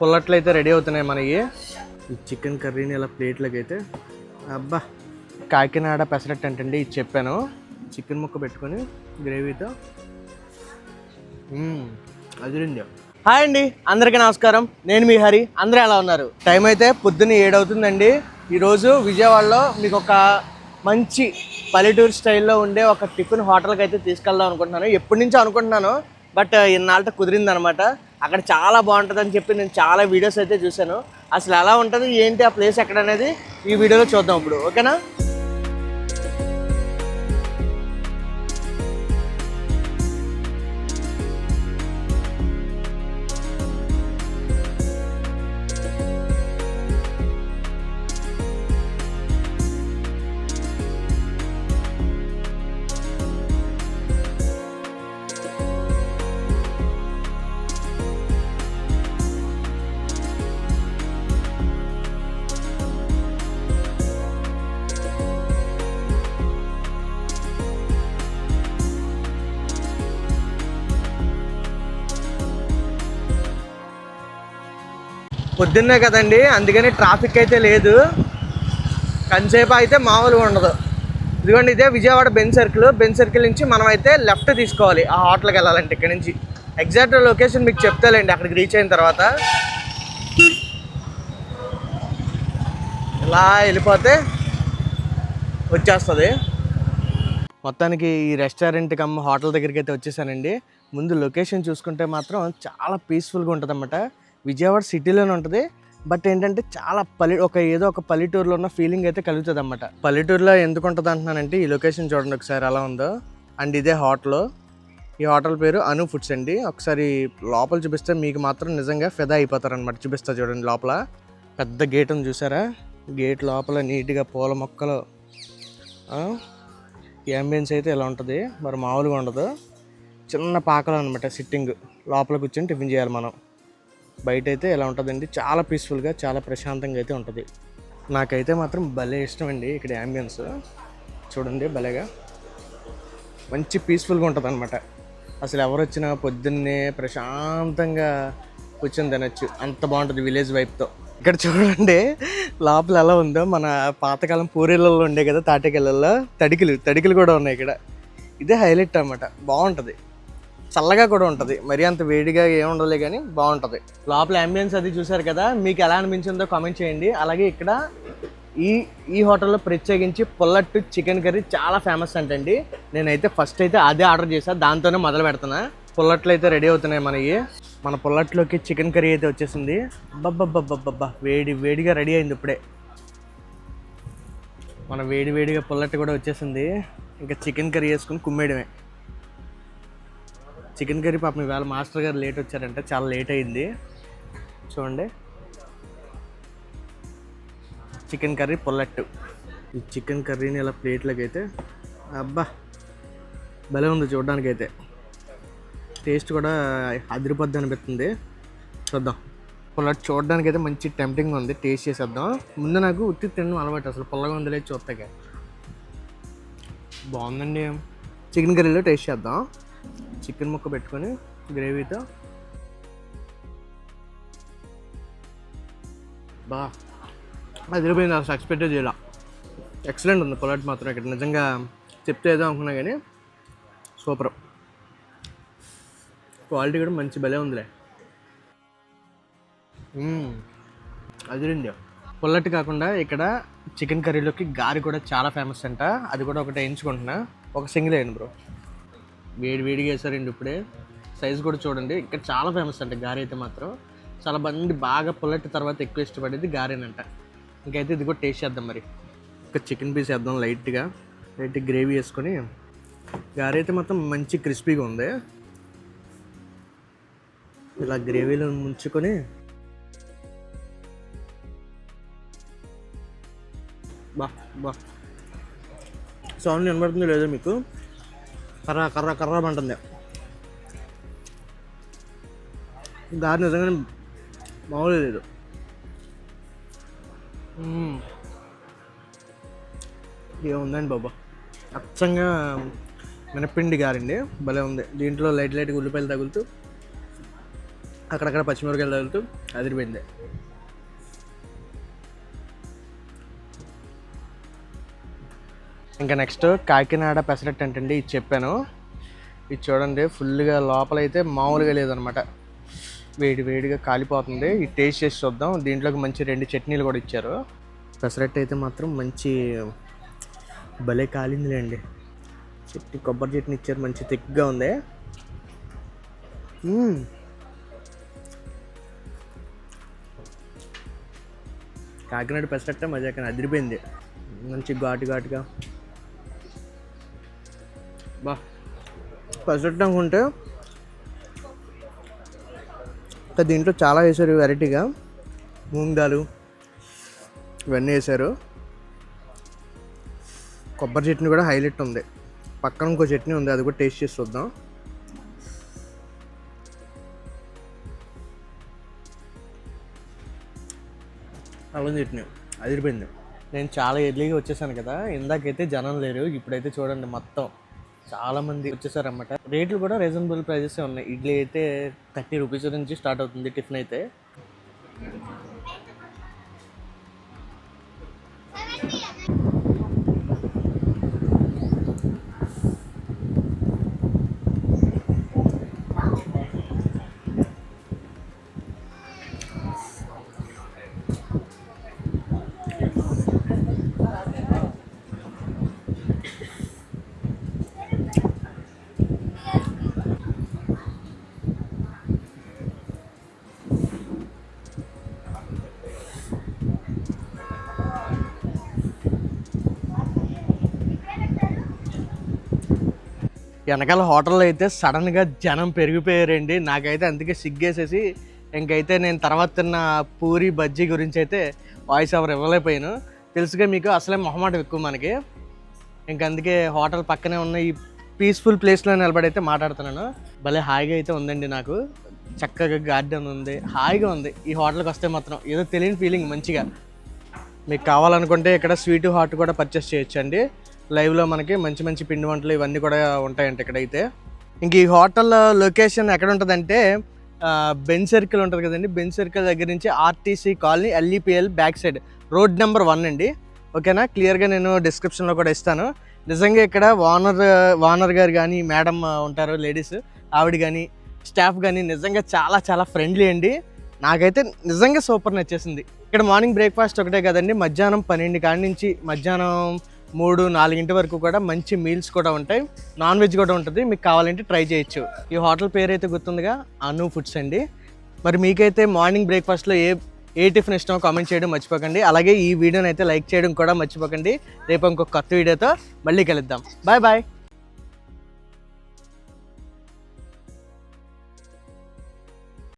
పుల్లట్లు అయితే రెడీ అవుతున్నాయి మనకి. ఈ చికెన్ కర్రీని ఇలా ప్లేట్లోకి అయితే అబ్బా. కాకినాడ పెసరట్టు అంటండి ఇది చెప్పాను. చికెన్ ముక్క పెట్టుకొని గ్రేవీతో. అదిరింది. హాయ్ అండి అందరికీ నమస్కారం. నేను మీ హరి. అందరూ ఎలా ఉన్నారు? టైం అయితే పొద్దున్న ఏడవుతుందండి. ఈరోజు విజయవాడలో మీకు ఒక మంచి పల్లెటూరు స్టైల్లో ఉండే ఒక టిఫిన్ హోటల్కి అయితే తీసుకెళ్దాం అనుకుంటున్నాను. ఎప్పటి నుంచో అనుకుంటున్నాను బట్ ఇన్నాళ్ళతో కుదిరింది అనమాట అక్కడ చాలా బాగుంటుంది అని చెప్పి నేను చాలా వీడియోస్ అయితే చూశాను. అసలు ఎలా ఉంటుంది ఏంటి ఆ ప్లేస్ ఎక్కడ అనేది ఈ వీడియోలో చూద్దాం ఇప్పుడు. ఓకేనా? పొద్దున్నే కదండి అందుకని ట్రాఫిక్ అయితే లేదు. కంచేపు అయితే మామూలుగా ఉండదు. ఇదిగోండి ఇదే Vijayawada Benz circle. Benz circle నుంచి మనం అయితే లెఫ్ట్ తీసుకోవాలి. ఆ హోటల్కి వెళ్ళాలంటే ఇక్కడ నుంచి. ఎగ్జాక్ట్ లొకేషన్ మీకు చెప్తాలేండి అక్కడికి రీచ్ అయిన తర్వాత. ఇలా వెళ్ళిపోతే వచ్చేస్తుంది. మొత్తానికి ఈ రెస్టారెంట్ కమ్మ హోటల్ దగ్గరికి అయితే వచ్చేసానండి. ముందు లొకేషన్ చూసుకుంటే మాత్రం చాలా పీస్ఫుల్గా ఉంటుంది అన్నమాట విజయవాడ సిటీలోనే ఉంటుంది. బట్ ఏంటంటే చాలా పల్లె ఒక ఏదో ఒక పల్లెటూరులో ఉన్న ఫీలింగ్ అయితే కలుగుతుంది అన్నమాట. పల్లెటూరులో ఎందుకు ఉంటుంది అంటున్నానంటే ఈ లొకేషన్ చూడండి ఒకసారి ఎలా ఉందో. అండ్ ఇదే హోటల్ ఈ హోటల్ పేరు అను ఫుడ్స్ అండి. ఒకసారి లోపల చూపిస్తే మీకు మాత్రం నిజంగా ఫెదా అయిపోతారనమాట చూపిస్తా చూడండి లోపల. పెద్ద గేట్ ఉంది చూసారా? గేట్ లోపల నీట్గా పూల మొక్కలు. ఈ అంబియన్స్ అయితే ఇలా ఉంటుంది? మరి మామూలుగా ఉండదు. చిన్న పాకలు అనమాట సిట్టింగ్ లోపల కూర్చొని టిఫిన్ చేయాలి మనం. బయట అయితే ఎలా ఉంటుందండి? చాలా పీస్ఫుల్గా చాలా ప్రశాంతంగా అయితే ఉంటుంది. నాకైతే మాత్రం భలే ఇష్టం అండి ఇక్కడ యాంబియన్స్ చూడండి భలేగా. మంచి పీస్ఫుల్గా ఉంటుంది అనమాట అసలు ఎవరు వచ్చినా పొద్దున్నే ప్రశాంతంగా కూర్చొని తినచ్చు. అంత బాగుంటుంది విలేజ్ వైపుతో ఇక్కడ చూడండి లోపల ఎలా ఉందో. మన పాతకాలం పూరీలలో ఉండే కదా తాటికెళ్ళల్లో తడికిలు తడికిలు కూడా ఉన్నాయి ఇక్కడ. ఇదే హైలైట్ అన్నమాట. బాగుంటుంది. చల్లగా కూడా ఉంటుంది. మరి అంత వేడిగా ఏమి ఉండలే కానీ బాగుంటుంది. లోపల అంబియన్స్ అది చూసారు కదా మీకు ఎలా అనిపించిందో కామెంట్ చేయండి. అలాగే ఇక్కడ ఈ ఈ హోటల్లో ప్రత్యేకించి పుల్లట్టు చికెన్ కర్రీ చాలా ఫేమస్ అంటండి. నేనైతే ఫస్ట్ అయితే అదే ఆర్డర్ చేశాను దాంతోనే మొదలు పెడుతున్నా. పుల్లట్లు అయితే రెడీ అవుతున్నాయి మనకి. మన పుల్లట్లోకి చికెన్ కర్రీ అయితే వచ్చేసింది. బబ్బబ్బబ్బబ్బబ్బా వేడి వేడిగా రెడీ అయింది ఇప్పుడే. మన వేడి వేడిగా పుల్లట్టు కూడా వచ్చేసింది. ఇంకా చికెన్ కర్రీ వేసుకుని కుమ్మేయడమే. చికెన్ కర్రీ పాపం ఇవాళ మాస్టర్ గారు లేట్ వచ్చారంటే చాలా లేట్ అయింది. చూడండి. చికెన్ కర్రీ పుల్లట్టు. ఈ చికెన్ కర్రీని ఇలా ప్లేట్లోకి అయితే అబ్బా భలే ఉంది చూడడానికి అయితే టేస్ట్ కూడా అదిరిపోద్ది అనిపిస్తుంది. చూద్దాం. పుల్లట్ చూడడానికి అయితే మంచి టెంప్టింగ్ ఉంది. టేస్ట్ చేసేద్దాం. ముందు నాకు ఉత్తి తినడం అలవాటు అసలు పుల్లగా ఉందిలే చూస్తాక బాగుందండి. చికెన్ కర్రీలో టేస్ట్ చేద్దాం. చికెన్ ముక్క పెట్టుకొని గ్రేవీతో. బా అదిరిపోయింది అసలు ఎక్స్పెక్ట్ చేయాల. ఎక్సలెంట్ ఉంది పొలాట్ మాత్రం ఇక్కడ. నిజంగా చెప్తే ఏదో అనుకున్నా కానీ సూపర్. క్వాలిటీ కూడా మంచి భలే ఉందిలే. అదిరింది. పొల్లటి కాకుండా ఇక్కడ చికెన్ కర్రీలోకి గారి కూడా చాలా ఫేమస్ అంట. అది కూడా ఒకటి వేయించుకుంటున్నా. ఒక సింగిల్ వేయండి బ్రో. వేడి వేడిగా వేసారండి ఇప్పుడే. సైజ్ కూడా చూడండి. ఇక్కడ చాలా ఫేమస్ అంట గారి అయితే మాత్రం. చాలా మంది బాగా పుల్లటి తర్వాత ఎక్కువ ఇష్టపడేది గారేనంట. ఇంకైతే ఇది కూడా టేస్ట్ చేద్దాం మరి. ఒక చికెన్ పీస్ వేద్దాం లైట్గా లైట్ గ్రేవీ వేసుకొని. గారి అయితే మొత్తం మంచి క్రిస్పీగా ఉంది. ఇలా గ్రేవీలో ముంచుకొని. బా బా. సౌండ్ వినబడుతుంది లేదో మీకు? కర్ర కర్ర కర్ర అంటుంది. దారి నిజంగానే మామూలు లేదు. ఏముందండి బాబా. అచ్చంగా మినపిండి గారండి. భలే ఉంది. దీంట్లో లైట్ లైట్గా ఉల్లిపాయలు తగులుతూ అక్కడక్కడ పచ్చిమిరకాయలు తగులుతూ అదిరిపోయింది. ఇంకా నెక్స్ట్ కాకినాడ పెసరట్టు అంటండి ఇది చెప్పాను. ఇది చూడండి ఫుల్గా లోపలైతే మామూలుగా లేదనమాట. వేడి వేడిగా కాలిపోతుంది. ఇది టేస్ట్ చేసి చూద్దాం. దీంట్లోకి మంచి రెండు చట్నీలు కూడా ఇచ్చారు. పెసరట్టు అయితే మాత్రం మంచి భలే కాలిందిలేండి చట్నీ కొబ్బరి చట్నీ ఇచ్చారు మంచి థిక్గా ఉంది. కాకినాడ పెసరట్ట మజాకన అదిరిపోయింది. మంచి ఘాటు ఘాటుగా. బా. పెసరట్టు ఉంటే ఇంకా దీంట్లో చాలా వేశారు వెరైటీగా. మూంగాలు ఇవన్నీ వేశారు. కొబ్బరి చట్నీ కూడా హైలైట్ ఉంది. పక్కన ఇంకో చట్నీ ఉంది అది కూడా టేస్ట్ చేసి చూద్దాం. అల్లం చట్నీ అదిరిపోయింది. నేను చాలా ఎర్లీగా వచ్చేసాను కదా ఇందాకైతే జనం లేరు ఇప్పుడైతే చూడండి మొత్తం. చాలా మంది వచ్చేసారన్నమాట. రేట్లు కూడా రీజనబుల్ ప్రైజెస్ ఉన్నాయి. ఇడ్లీ అయితే థర్టీ రూపీస్ నుంచి స్టార్ట్ అవుతుంది టిఫిన్ అయితే. వెనకాల హోటల్లో అయితే సడన్గా జనం పెరిగిపోయారండి. నాకైతే అందుకే సిగ్గేసేసి ఇంకైతే నేను తర్వాత తిన్న పూరి బజ్జీ గురించి అయితే వాయిస్ ఎవరు ఇవ్వలేకపోయాను. తెలుసుగా మీకు అసలే మొహమాటం ఎక్కువ మనకి. ఇంక అందుకే హోటల్ పక్కనే ఉన్న ఈ పీస్ఫుల్ ప్లేస్లో నిలబడైతే మాట్లాడుతున్నాను. భలే హాయిగా అయితే ఉందండి నాకు. చక్కగా గార్డెన్ ఉంది. హాయిగా ఉంది. ఈ హోటల్కి వస్తే మాత్రం ఏదో తెలియని ఫీలింగ్ మంచిగా. మీకు కావాలనుకుంటే ఇక్కడ స్వీట్ హాట్ కూడా పర్చేస్ చేయొచ్చండి. లైవ్లో మనకి మంచి మంచి పిండి వంటలు ఇవన్నీ కూడా ఉంటాయంట ఇక్కడైతే. ఇంక ఈ హోటల్ లొకేషన్ ఎక్కడ ఉంటుందంటే బెన్ సర్కిల్ ఉంటుంది కదండి. బెన్ సర్కిల్ దగ్గర నుంచి RTC colony LEPL back side. Road number one అండి. ఓకేనా? క్లియర్గా నేను డిస్క్రిప్షన్లో కూడా ఇస్తాను. నిజంగా ఇక్కడ ఓనర్ ఓనర్ గారు కానీ మేడం ఉంటారు లేడీస్ ఆవిడ కానీ స్టాఫ్ కానీ నిజంగా చాలా చాలా ఫ్రెండ్లీ అండి. నాకైతే నిజంగా సూపర్ నచ్చేసింది. ఇక్కడ మార్నింగ్ బ్రేక్ఫాస్ట్ ఒకటే కదండి. మధ్యాహ్నం పన్నెండు కాడి నుంచి మధ్యాహ్నం మూడు నాలుగింటి వరకు కూడా మంచి మీల్స్ కూడా ఉంటాయి. నాన్ వెజ్ కూడా ఉంటుంది. మీకు కావాలంటే ట్రై చేయొచ్చు. ఈ హోటల్ పేరు అయితే గుర్తుందిగా? అను ఫుడ్స్ అండి. మరి మీకైతే మార్నింగ్ బ్రేక్ఫాస్ట్లో ఏ ఏ టిఫిన్ ఇష్టమో కామెంట్ చేయడం మర్చిపోకండి. అలాగే ఈ వీడియోని అయితే లైక్ చేయడం కూడా మర్చిపోకండి. రేపు ఇంకొక కొత్త వీడియోతో మళ్ళీ కలుద్దాం. Bye bye.